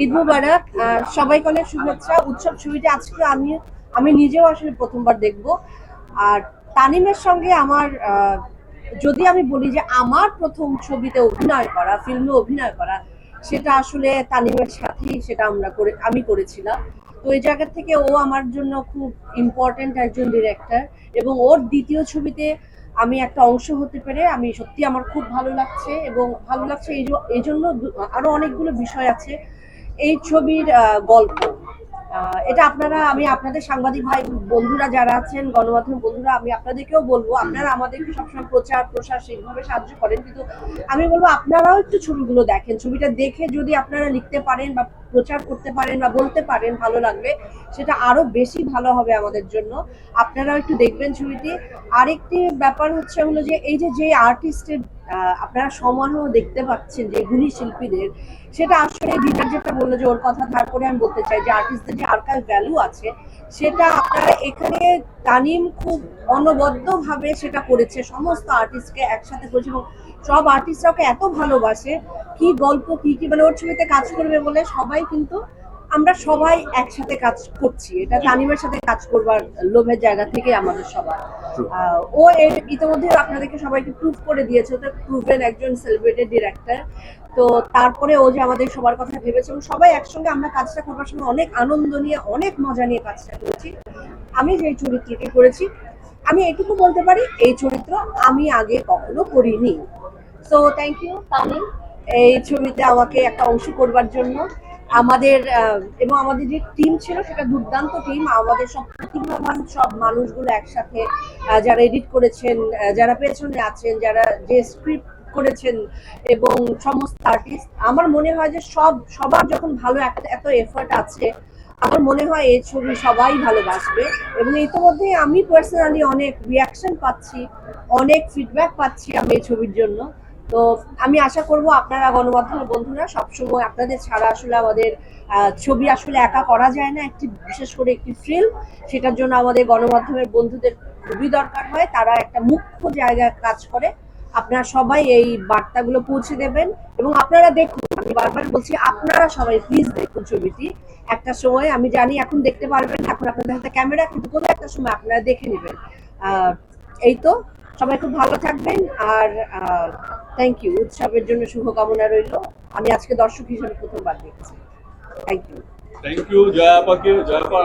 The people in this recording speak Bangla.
ঈদ মুবারক সবাইকে অনেক শুভেচ্ছা, উৎসব ছবিটা আজকে আমি আমি নিজেও আসলে প্রথমবার দেখব। আর তানিমের সঙ্গে আমার যদি আমি বলি যে আমার প্রথম ছবিতে অভিনয় করা ফিল্মে অভিনয় করা, সেটা আসলে তানিমের সাথেই সেটা আমরা করে, আমি করেছিলাম। তো এই জায়গা থেকে ও আমার জন্য খুব ইম্পর্ট্যান্ট একজন ডিরেক্টর এবং ওর দ্বিতীয় ছবিতে আমি একটা অংশ হতে পেরে আমি সত্যি আমার খুব ভালো লাগছে এবং ভালো লাগছে এই জন্য দু- আরও অনেকগুলো বিষয় আছে। এই ছবির গল্প। এটা আপনারা, আমি আপনাদের সাংবাদিক ভাই বন্ধুরা যারা আছেন, গণমাধ্যম বন্ধুরা, আমি আপনাদেরকেও বলব, আপনারা আমাদেরকে সবসময় প্রচার, প্রসার সেইভাবে সাহায্য করেন। কিন্তু আমি বলব, আপনারাও একটু ছবিগুলো দেখেন। ছবিটা দেখে যদি আপনারা লিখতে পারেন বা প্রচার করতে পারেন বা বলতে পারেন, ভালো লাগবে। সেটা আরও বেশি ভালো হবে আমাদের জন্য। আপনারাও একটু দেখবেন ছবিটি। আরেকটি ব্যাপার হচ্ছে হলো যে, এই যে যে আর্টিস্টের আপনারা সমানও দেখতে পাচ্ছেন যে গুণী শিল্পীদের, সেটা আসলে দিদার যেটা বলল যে ওর কথা ধার করে আমি বলতে চাই, যে আর্টিস্টদের যে আর্কাইভ ভ্যালু আছে, সেটা আপনারা এখানে তানিম খুব অনবদ্যভাবে সেটা করেছে। সমস্ত আর্টিস্টকে একসাথে করেছে এবং সব আর্টিস্টরা ওকে এত ভালোবাসে, কি গল্প, কি কি মানে ওর ছবিতে কাজ করবে বলে সবাই কিন্তু আমরা সবাই একসাথে কাজ করছি। এটা তানিমের সাথে কাজ করবার লোভের জায়গা থেকে আমাদের সবার। ও এর ইতিমধ্যে আপনাদেরকে সবাইকে প্রুভ করে দিয়েছে। ওটা প্রুভেন একজন সেলিব্রেটেড ডিরেক্টর তো তারপরে ও যে আমাদের সবার কথা ভেবেছে এবং সবাই একসঙ্গে আমরা কাজটা করবার সময় অনেক আনন্দ নিয়ে অনেক মজা নিয়ে কাজটা করেছি। আমি যে চরিত্রটি করেছি আমি এটুকু বলতে পারি এই চরিত্র আমি আগে কখনো করিনি। সো থ্যাংক ইউ তামিম এই ছবিতে আমাকে একটা অংশ করবার জন্য। আমাদের এবং আমাদের যে টিম ছিল সেটা দুর্দান্ত টিম আমাদের সব প্রতিভাবান সব মানুষগুলো একসাথে যারা এডিট করেছেন যারা পেছনে আছেন, যারা যে স্ক্রিপ্ট করেছেন এবং সমস্ত আর্টিস্ট আমার মনে হয় যে সব, সবার যখন ভালো একটা, এত এফর্ট আছে, আমার মনে হয় এই ছবি সবাই ভালোবাসবে। এবং ইতিমধ্যে আমি পার্সোনালি অনেক রিয়াকশন পাচ্ছি, অনেক ফিডব্যাক পাচ্ছি আমি এই ছবির জন্য। তো আমি আশা করব আপনারা গণমাধ্যমের বন্ধুরা সবসময় আপনাদের ছাড়া আসলে আমাদের ছবি আসলে একা করা যায় না। একটি বিশেষ করে একটি ফিল্ম সেটার জন্য আমাদের গণমাধ্যমের বন্ধুদের খুবই দরকার হয়। তারা একটা মুখ্য জায়গায় কাজ করে। আপনারা সবাই এই বার্তাগুলো পৌঁছে দেবেন। এবং আপনারা দেখুন, আমি বারবার বলছি, আপনারা সবাই প্লিজ দেখুন ছবিটি। একটা সময়, আমি জানি এখন দেখতে পারবেন এখন আপনাদের হাতে ক্যামেরা কিন্তু কোনো একটা সময় আপনারা দেখে নেবেন। এই তো, সবাই খুব ভালো থাকবেন। আর থ্যাংক ইউ উৎসবের জন্য শুভকামনা রইল। আমি আজকে দর্শক হিসেবে প্রথমবার দেখছি। Thank you thank you Jaya আপাকে জয়া